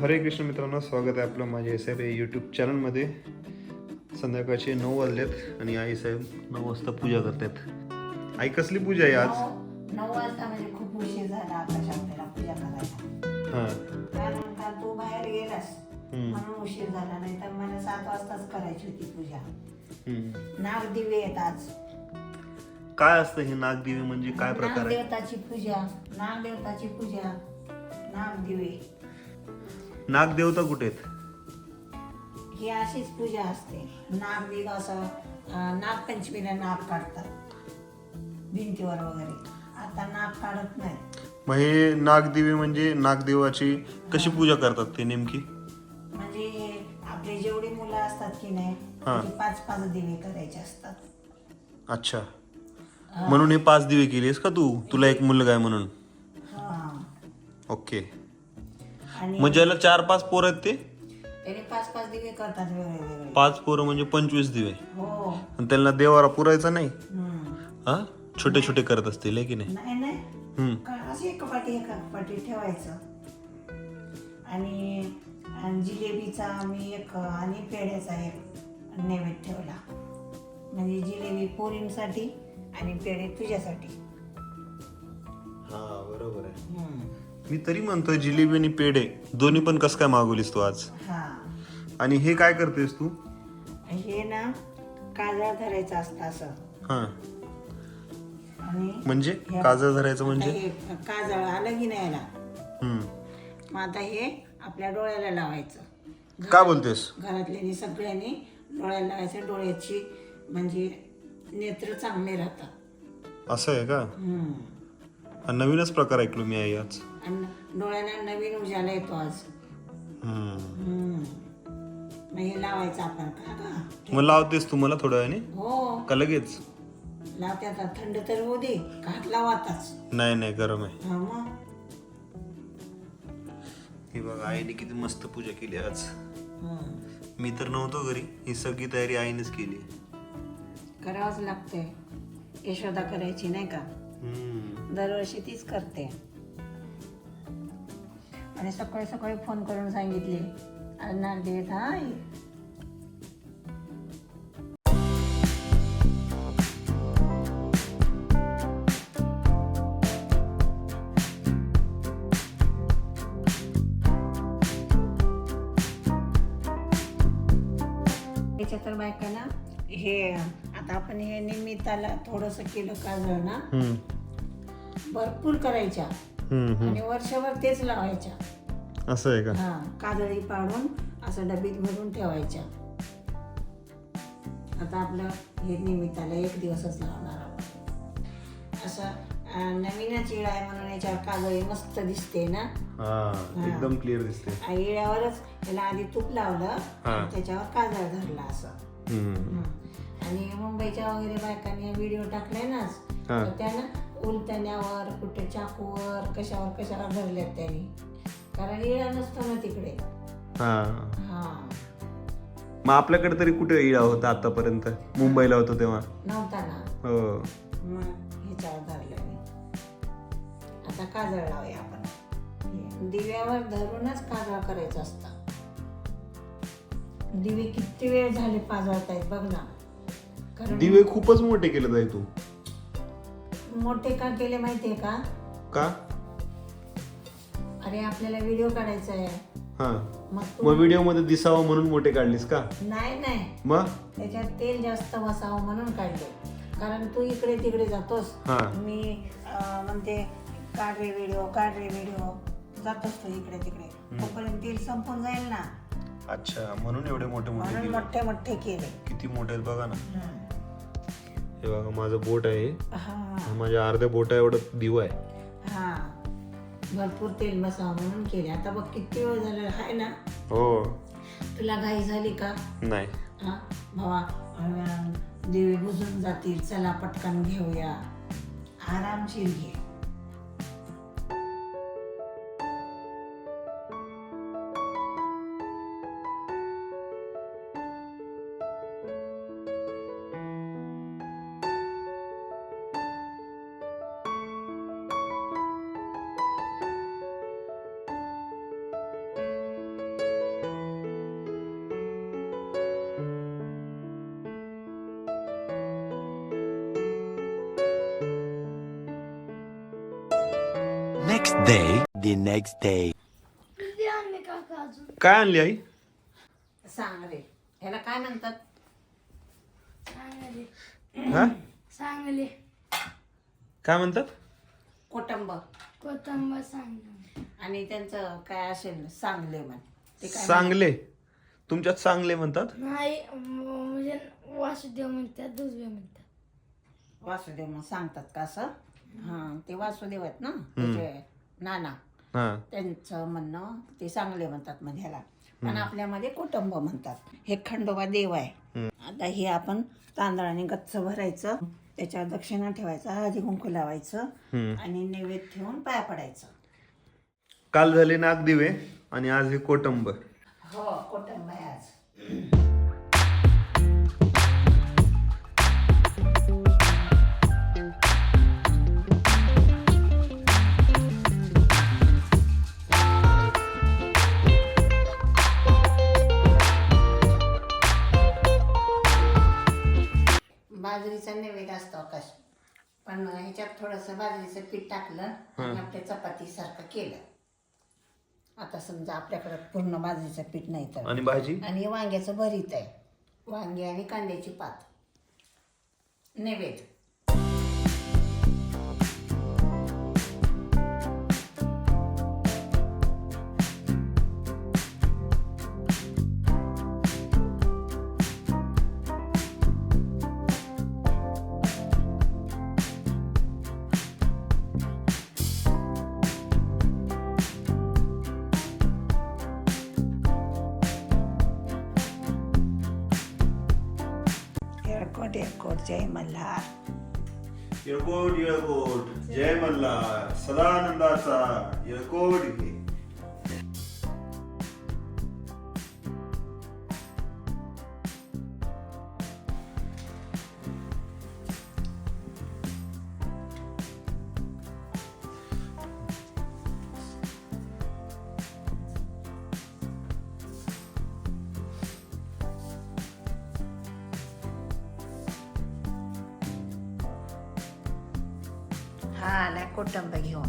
हरे कृष्ण मित्रांनो स्वागत आहे आपलं माझ्या साहेब या यूट्यूब चॅनलमध्ये संध्याकाळचे नऊ वाजलेत आणि आई साहेब नऊ वाजता पूजा करतात आई कसली पूजा आहे आज? नऊ वाजता म्हणजे खूप उशीर झाला आकाश आपल्याला पूजा करायला. हां. तू बाहेर गेलास. म्हणून उशीर झाला नाही तर मला सात वाजताच करायची होती पूजा. नाग दिवे आज. काय असतं हे नागदेवी म्हणजे काय प्रकार आहे? नागदेवताची पूजा नागदेवताची पूजा नागदिवे. नागदेवता कुठे आहेत? ही अशीच पूजा असते. नागदेव असं अं, नागपंचमीला नाग काढतात. भिंतीवर वगैरे. आता नाग काढत नाही. मग हे नागदेवी म्हणजे नागदेवाची कशी पूजा करतात ते नेमकी? म्हणजे आपले जेवढी मुलं असतात की नाही हा. ते पाच पाच दिवे करायचे असतात. अच्छा. म्हणून हे पाच दिवे केलीस का तू? तुला एक मुलगा आहे म्हणून. हा. ओके. आणि मग ज्याला चार पाच पोरं आहेत ते? त्याने पाच पाच दिवे करतात वेगळे वेगळे पाच पोरं म्हणजे पंचवीस दिवे. हो. आणि त्यांना देवारा पुरायचा नाही? हम्म. हा? छोटे छोटे करत असतील है की नाही? नाही नाही. हम्म. का असे एक पाटी एका पाटी ठेवायचं. आणि आणि जिलेबीचा मी एक आणि पेढ्याचा एक नैवेद्य ठेवला. म्हणजे जिलेबी पोरींसाठी आणि पेढे तुझ्यासाठी. हा बरोबर आहे. हम्म. मी तरी म्हणतोय जिलेबी आणि पेढे दोन्ही पण कस काय मागवलीस तू आज? हा. आणि हे काय करतेस तू? हे ना काजळ धरायचं असतं असं. हा. आणि म्हणजे? काजळ धरायचं आता म्हणजे? हे काजळ आलं की नाही याला हम्म. मग आता हे आपल्या डोळ्याला लावायचं. काय बोलतेस? घरातल्यानी सगळ्यांनी डोळ्याला लावायचं. डोळ्याची म्हणजे नेत्र चांगले राहतात. असं आहे का? हम्म. हा नवीनच प्रकार ऐकलो मी आई आज. आणि डोळ्याला नवीन उजाला येतो आज. हम्म. हम्म. मग हे लावायचं आपण का मग लावतेस तू मला थोड्या वेळाने? हो. का लगेच? लावते आता. थंड तर होऊ दे. का हात लावाताच नाही नाही गरम आहे. हा मग. हे बघा आईने किती मस्त पूजा केली आज. हम्म. मी तर नव्हतो घरी. ही सगळी तयारी आईनेच केली. करावंच लागतंय. यशोदा करायची नाही का? हम्म. दरवर्षी तीच करते. आणि सकाळी सकाळी फोन करून सांगितले आज नागदेवीत हा आई. याच्या तर बायकांना हे आता आपण हे निमित्ताला थोडस केलं काजळ ना. भरपूर करायच्या. आणि वर्षभर तेच लावायच्या असं आहे का? हा काजळी पाडून असं डबीत भरून ठेवायच्या. आता आपलं हे निमित्ताला एक दिवसच लावणार आहोत असं नवीनच इळा आहे म्हणून याच्यावर काजळी मस्त दिसते ना? हा एकदम क्लिअर दिसते. आ, इळ्यावरच त्याला आधी तूप लावलं. आणि त्याच्यावर काजळ धरला असं. हम्म. हं. आणि मुंबईच्या वगैरे बायकांनी व्हिडिओ टाकलाय ना? हा. तर त्यानं उलटण्यावर कुठे चाकूवर कशावर कशावर धरल्यात त्यांनी. कारण इळा नसतो ना तिकडे. हा. हा. मग आपल्याकडे तरी कुठे इळा होता आतापर्यंत? मुंबईला होतो तेव्हा? नव्हता ना. हो. मग ह्याच्यावर धरलं मी. आता काजळ लावूया आपण. दिव्यावर धरूनच काजळ करायचं असतं. दिवे किती वेळ झाले पाजळतायत बघ ना. कारण दिवे खूपच मोठे केले जाई तू. मोठे का केले माहितीये का? का? अरे आपल्याला व्हिडिओ काढायचा आहे. हा. मग तू व्हिडिओमध्ये दिसावं म्हणून मोठे काढलीस का? नाही नाही. मग? त्याच्यात तेल जास्त बसावं म्हणून काढले. कारण तू इकडे तिकडे जातोस. हा. मी अं, म्हणते काढ रे व्हिडिओ काढ रे व्हिडिओ जातोस तू इकडे तिकडे. तोपर्यंत तेल संपून जाईल ना. अच्छा म्हणून एवढे मोठे मोठे म्हणून मोठे मोठे केले. किती मोठे आहेत बघा ना. हे बघा माझं बोट आहे. हा. माझ्या अर्ध्या बोटा एवढं दिवा आहे. भरपूर तेल बसावं म्हणून केले. आता बघ किती वेळ झाला? आहे ना? हो. तुला घाई झाली का? नाही. हा? भावा अं, दिवे बुजून जातील. चला पटकन घेऊया. आरामशीर घे. The next day. काय आणली आई? सांग रे. ह्याला काय म्हणतात? हा? चांगले काय म्हणतात? कोटंब कोथंबर चांगले आणि त्यांचं काय असेल? सांगले म्हण. ते काय चांगले तुमच्यात चांगले म्हणतात? नाही म- म्हणजे वासुदेव म्हणतात दुसरे म्हणतात. वासुदेव मग सांगतात का असं? हा ते वासुदेव आहेत ना? त्याचे नाना. हा. त्यांचं म्हणणं ते चांगले म्हणतात म्हणजे ह्याला. पण आपल्यामध्ये कुटुंब म्हणतात. हे खंडोबा देव आहे. आता हे आपण तांदळाने गच्च भरायचं त्याच्यावर दक्षिणा ठेवायचा हळदी कुंकू लावायचं आणि नैवेद्य ठेवून पाया पडायचं. काल झाले नागदिवे आणि आज हे कोटंब. हो कुटुंब आहे आज. पण ह्याच्यात थोडंसं बाजरीचं पीठ टाकलं आणि आपल्या चपाती सारखं केलं. आता समजा आपल्याकडे पूर्ण बाजरीचं पीठ नाही तर. आणि भाजी? आणि वांग्याचं भरीत आहे. वांगी आणि कांद्याची पात. नैवेद्य. கோடி கோட் ஜெய் மல்லார் எகோடி எகோட் ஜெய் மல்லார் சதானந்தாசா எகோடி हा आला कुटुंब घेऊन